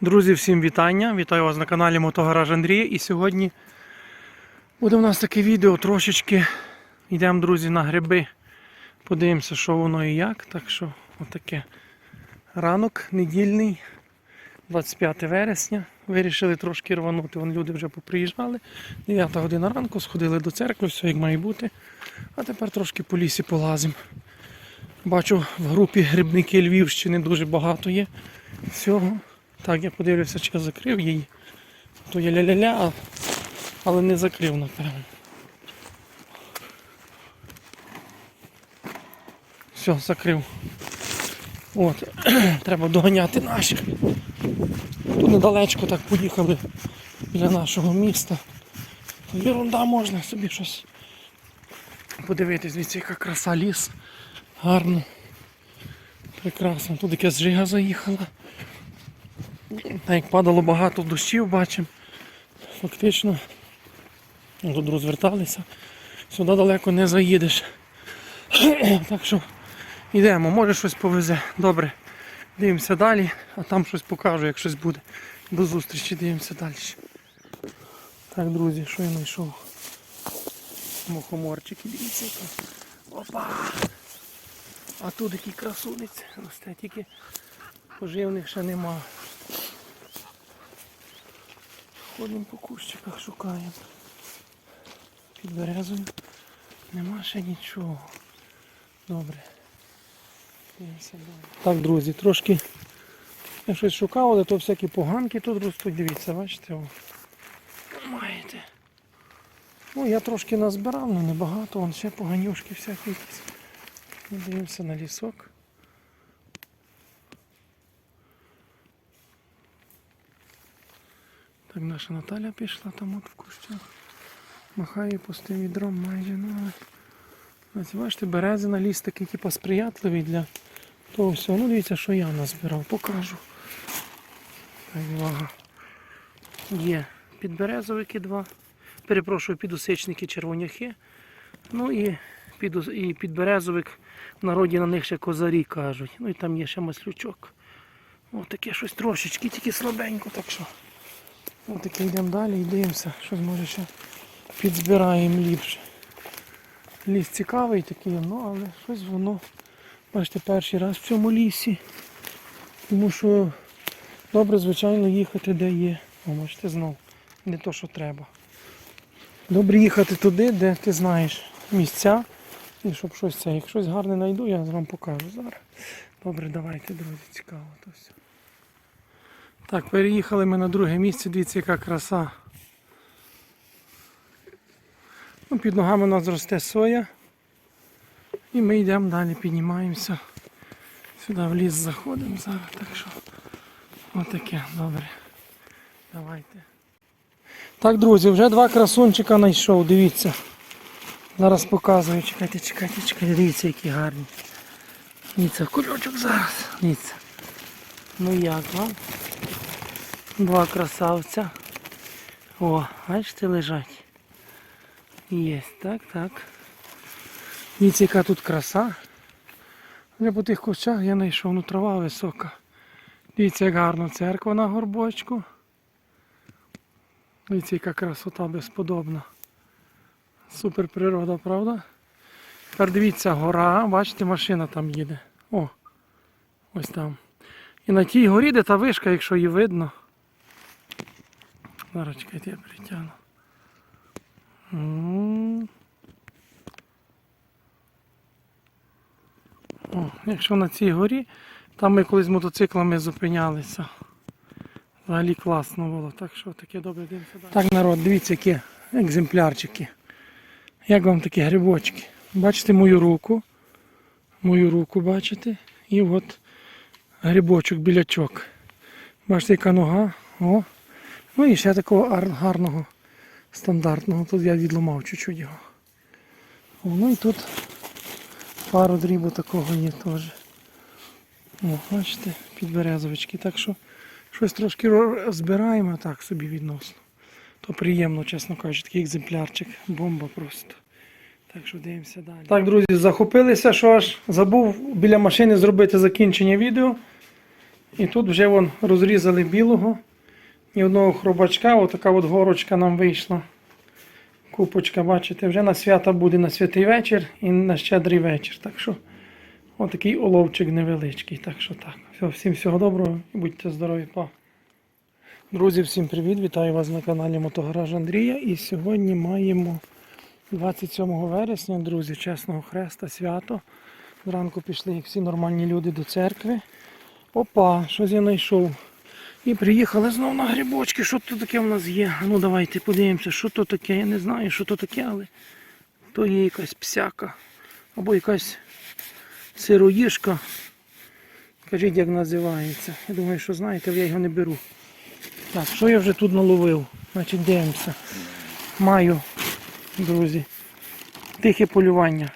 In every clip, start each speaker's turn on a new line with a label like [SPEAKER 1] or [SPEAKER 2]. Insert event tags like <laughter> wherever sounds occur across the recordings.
[SPEAKER 1] Друзі, всім вітання! Вітаю вас на каналі Мотогараж Андрія. І сьогодні буде у нас таке відео трошечки. Йдемо, друзі, на гриби. Подивимося, що воно і як. Так що, отаке. Ранок недільний, 25 вересня. Вирішили трошки рванути. Вон люди вже поприїжджали. 9 година ранку, сходили до церкви, все як має бути. А тепер трошки по лісі полазимо. Бачу, в групі грибники Львівщини дуже багато є всього. Так, я подивлюся, чи я закрив її. То є ля-ля-ля, але не закрив, напевно. Все, закрив. От, <clears throat> треба доганяти наших. Тут недалечко так поїхали біля нашого міста. Єрунда можна собі щось подивитись, дивіться, яка краса ліс. Гарно. Прекрасно. Тут якась жига заїхала. Так як падало багато дощів, бачимо. Фактично тут розверталися. Сюди далеко не заїдеш. <clears throat> Так що йдемо, може щось повезе. Добре. Дивимося далі, а там щось покажу, як щось буде. До зустрічі, дивимося далі. Так, друзі, що я знайшов? Мухоморчики, дивіться. Опа! А тут який красунець росте, тільки поживних ще нема. Ходимо по кущиках, шукаємо. Під березою нема ще нічого. Добре. Так, друзі, трошки я щось шукав, але то всякі поганки тут ростуть. Дивіться, бачите? О. Маєте. Ну, я трошки назбирав, але небагато, вон ще поганюшки всякі Дивимося на лісок. Так наша Наталя пішла там от в кущах. Махає пустим відром майже. Ну. Ось, бачите, березина ліс такий типу, сприятливий для того всього. Ну дивіться, що я назбирав, покажу. Так, увага. Є підберезовики два. Перепрошую, підусичники червоняхи. Ну і, піду- і підберезовик. В народі на них ще козарі кажуть. Ну і там є ще маслючок. Ось таке щось трошечки, тільки слабенько, так що. Ось таке йдемо далі і дивимося, що може ще підзбираємо ліпше. Ліс цікавий такий, ну але щось воно. Бачите, перший раз в цьому лісі. Тому що добре, звичайно, їхати де є. О, бачите, знов. Не то, що треба. Добре їхати туди, де ти знаєш місця. І щоб щось це. Як гарне знайду, я вам покажу зараз. Добре, давайте, друзі, цікаво то все. Так, переїхали ми на друге місце, дивіться, яка краса. Ну, під ногами у нас росте соя. І ми йдемо далі, піднімаємося. Сюди в ліс заходимо зараз, так що отаке, добре. Давайте. Так, друзі, вже два красунчика знайшов, дивіться. Зараз показую, чекайте, чекайте, чекайте, дивіться, які гарні. Дивіться, кульочок зараз. Дивіться. Ну як вам? Два красавця. О, бачите, лежать. Є, так, так. Дивіться, яка тут краса. Вже по тих кущах я знайшов, ну трава висока. Дивіться, як гарно церква на горбочку. Дивіться, яка красота безподобна. Супер природа, правда? Тепер дивіться, гора, бачите, машина там їде. О, ось там. І на тій горі, де та вишка, якщо її видно. Чекайте, я притягну. О, якщо на цій горі, там ми колись з мотоциклами зупинялися. Взагалі класно було, так що таке добре дивимося. Так, народ, дивіться, які екземплярчики. Як вам такі грибочки? Бачите мою руку? Мою руку бачите? І от грибочок, білячок. Бачите, яка нога. О. Ну і ще такого гарного стандартного. Тут я відламав чуть-чуть його. Ну і тут пару дрібу такого є теж. О, бачите, підберезовички. Так що щось трошки ро- збираємо так собі відносно. То приємно, чесно кажучи, такий екземплярчик. Бомба просто. Так що дивимося далі. Так, друзі, захопилися, що аж забув біля машини зробити закінчення відео. І тут вже вон розрізали білого. І одного хробачка, отака от горочка нам вийшла. Купочка, бачите, вже на свята буде на святий вечір і на щедрий вечір. Так що отакий оловчик невеличкий. Так що так. Все, всім всього доброго і будьте здорові, па. Друзі, всім привіт! Вітаю вас на каналі Мотогараж Андрія. І сьогодні маємо 27 вересня, друзі, Чесного Хреста, свято. Зранку пішли, як всі нормальні люди, до церкви. Опа, щось я знайшов. І приїхали знову на грибочки. Що тут таке в нас є? Ну давайте подивимося, що то таке. Я не знаю, що то таке, але то є якась псяка. Або якась сироїшка. Кажіть, як називається. Я думаю, що знаєте, я його не беру. Так, що я вже тут наловив? Значить, дивимося. Маю, друзі, тихе полювання.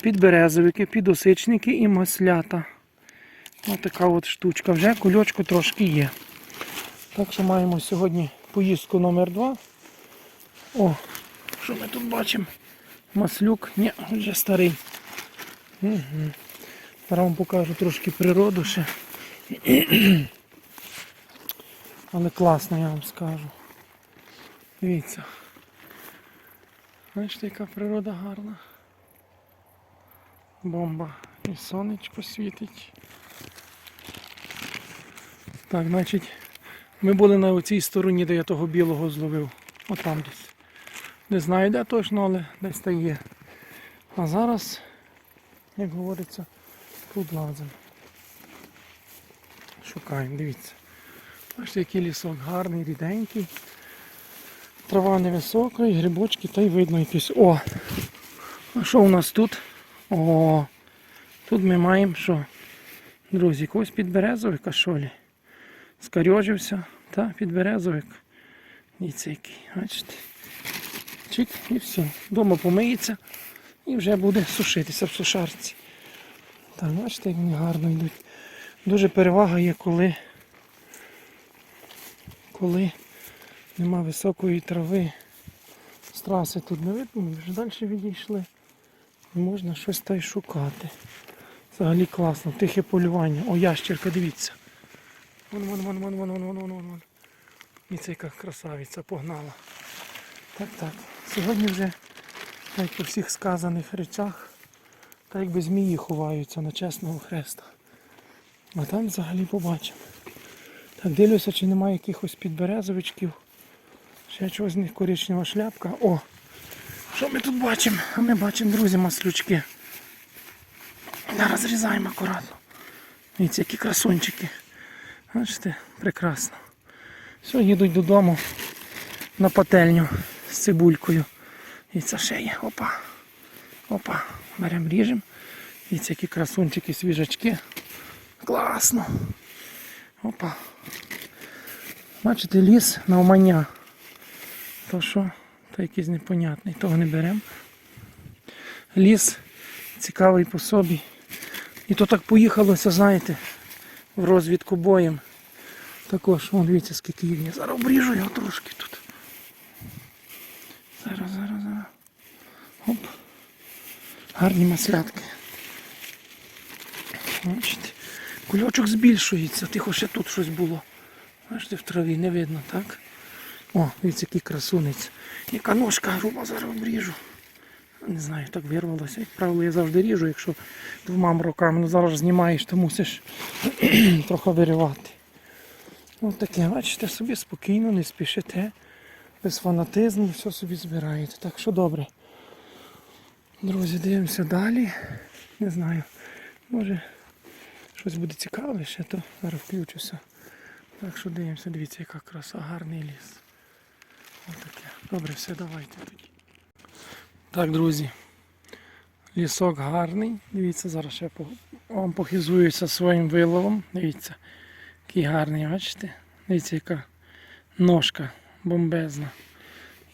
[SPEAKER 1] Підберезовики, підосичники і маслята. Ось така от штучка. Вже кульочку трошки є. Так що маємо сьогодні поїздку номер 2 О, що ми тут бачимо? Маслюк. Ні, вже старий. Угу. Зараз вам покажу трошки природу ще. <clears throat> Але класно, я вам скажу. Дивіться. Бачите, яка природа гарна. Бомба. І сонечко світить. Так, значить, ми були на цій стороні, де я того білого зловив. Отам десь. Не знаю де точно, але десь та є. А зараз, як говориться, тут лазимо. Шукаємо, дивіться. Бачите, який лісок гарний, ріденький. Трава невисока, і грибочки, та й видно якісь. О! А що у нас тут? О! Тут ми маємо що? Друзі, якогось підберезовика що лі? Скарьожився, та підберезовик. Дивіться який, бачите. Чик і все. Дома помиється і вже буде сушитися в сушарці. Так, бачите, як вони гарно йдуть. Дуже перевага є, коли коли нема високої трави. З траси тут не видно, ми вже далі відійшли. Можна щось та й шукати. Взагалі класно, тихе полювання. О, ящерка, дивіться. Вон, вон, вон, вон, вон, вон, вон, вон, вон. І це яка красавиця погнала. Так, так. Сьогодні вже, як по всіх сказаних речах, так якби змії ховаються на чесного хреста. А там взагалі побачимо. Так, дивлюся, чи немає якихось підберезовичків. Ще чогось з них коричнева шляпка. О! Що ми тут бачимо? А ми бачимо, друзі, маслючки. Зараз зрізаємо акуратно. Дивіться, які красунчики. Бачите, прекрасно. Все, їдуть додому на пательню з цибулькою. І це ще є. Опа. Опа. Беремо ріжемо. Дивіться, які красунчики, свіжачки. Класно. Опа. Бачите, ліс на умання. То що? То якийсь непонятний, того не беремо. Ліс цікавий по собі. І то так поїхалося, знаєте, в розвідку боєм. Також, вон дивіться, скільки їх. Зараз обріжу його трошки тут. Зараз, зараз, зараз. Оп. Гарні маслятки. Бачите. Кульочок збільшується, тихо ще тут щось було. Бачите, в траві не видно, так? О, дивіться, який красунець. Яка ножка груба, зараз обріжу. Не знаю, так вирвалося. Як правило, я завжди ріжу, якщо двома руками. Ну зараз знімаєш, то мусиш <clears throat> трохи виривати. Ось таке, бачите, собі спокійно, не спішите, без фанатизму, все собі збираєте. Так що добре. Друзі, дивимося далі. Не знаю, може щось буде цікаве ще, то зараз включуся. Так що дивимося, дивіться, яка краса, гарний ліс. Ось таке. Добре, все, давайте тоді. Так, друзі. Лісок гарний. Дивіться, зараз ще вам похизуюся своїм виловом. Дивіться, який гарний, бачите? Дивіться, яка ножка бомбезна.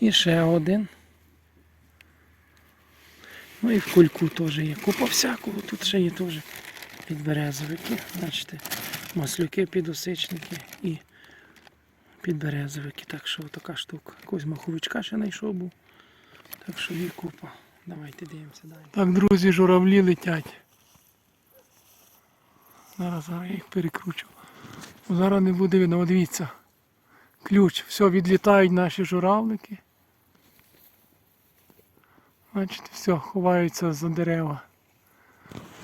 [SPEAKER 1] І ще один. Ну і в кульку теж є. Купа всякого. Тут ще є теж підберезовики. Бачите, маслюки, підосичники і підберезовики. Так що така штука. Якогось маховичка ще знайшов був. Так що є купа. Давайте дивимося далі. Так, друзі, журавлі летять. Зараз, зараз я їх перекручу. Зараз не буде видно, О, дивіться. Ключ, все, відлітають наші журавлики. Бачите, все, ховаються за дерева.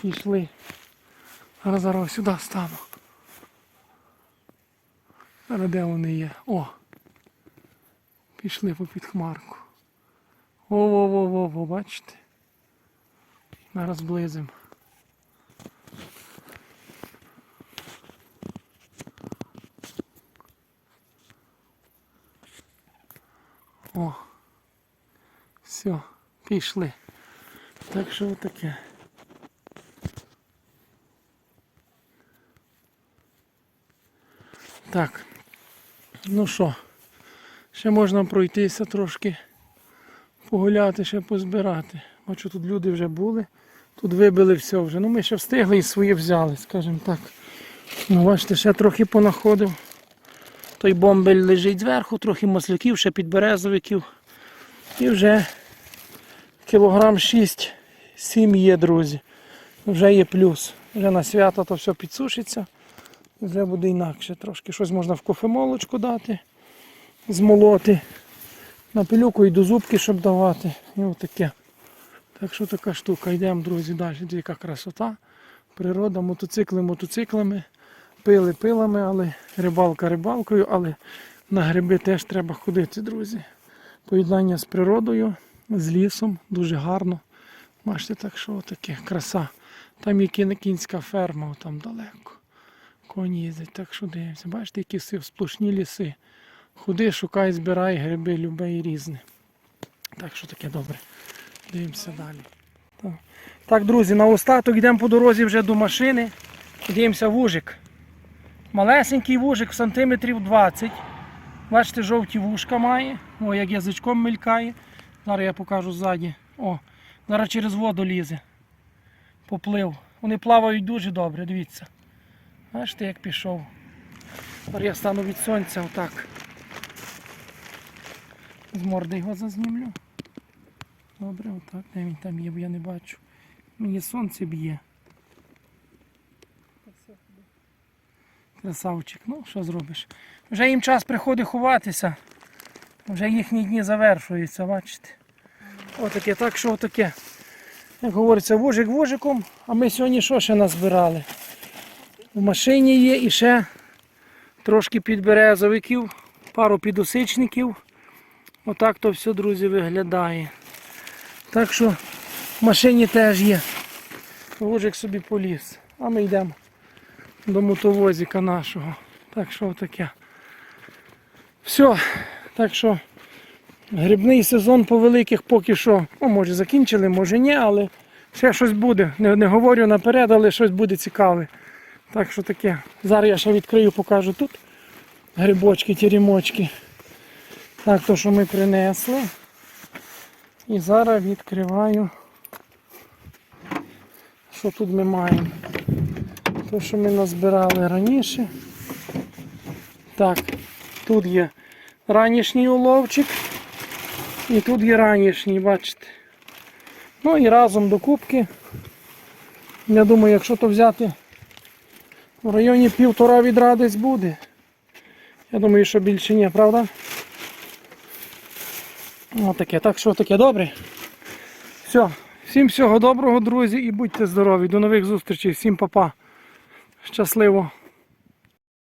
[SPEAKER 1] Пішли. Зараз зараз сюди стану. Зараз де вони є? О! Пішли попід хмарку. О-во-во-во-во, бачите? Зараз близим. О. Все, пішли. Так що таке. Так. Ну що, ще можна пройтися трошки, погуляти, ще позбирати. Бачу, тут люди вже були. Тут вибили все вже. Ну ми ще встигли і своє взяли, скажімо так. Ну, бачите, ще трохи понаходив. Той бомбель лежить зверху, трохи масляків, ще підберезовиків. І вже кілограм 6-7 є, друзі. Вже є плюс. Вже на свято то все підсушиться. Вже буде інакше трошки. Щось можна в кофемолочку дати, змолоти. На пилюку і до зубки, щоб давати. І отаке. Так що така штука. Йдемо, друзі, далі. Яка красота. Природа, мотоцикли мотоциклами, пили пилами, але рибалка рибалкою, але на гриби теж треба ходити, друзі. Поєднання з природою, з лісом, дуже гарно. Бачите, так що таке краса. Там є кінська ферма, там далеко. Коні їздять, так що дивимося. Бачите, які всі сплошні ліси. Ходи, шукай, збирай гриби, любе і різне. Так що таке добре. Дивимося далі. Так, так друзі, на остаток йдемо по дорозі вже до машини. Дивимося вужик. Малесенький вужик в сантиметрів 20. Бачите, жовті вушка має. О, як язичком мелькає. Зараз я покажу ззаді. О, зараз через воду лізе. Поплив. Вони плавають дуже добре, дивіться. Бачите, як пішов. Зараз я стану від сонця отак. З морди його зазнімлю. Добре, отак. Де він там є, бо я не бачу. Мені сонце б'є. Красавчик, ну що зробиш? Вже їм час приходить ховатися. Вже їхні дні завершуються, бачите. Отаке, так що отаке. Як говориться, вожик вожиком, а ми сьогодні що ще назбирали? В машині є і ще трошки підберезовиків, пару підосичників. Отак то все, друзі, виглядає. Так що в машині теж є. Вожик собі поліз. А ми йдемо до мотовозика нашого. Так що таке. Все. Так що грибний сезон по великих поки що. Ну, може закінчили, може ні, але ще щось буде. Не, не говорю наперед, але щось буде цікаве. Так що таке. Зараз я ще відкрию, покажу тут. Грибочки, теремочки. Так, то, що ми принесли. І зараз відкриваю. Що тут ми маємо? То, що ми назбирали раніше. Так, тут є ранішній уловчик. І тут є ранішній, бачите. Ну і разом до кубки. Я думаю, якщо то взяти в районі півтора відра десь буде. Я думаю, що більше ні, правда? Отаке. Так що таке добре. Все. Всім всього доброго, друзі, і будьте здорові. До нових зустрічей. Всім па-па. Щасливо.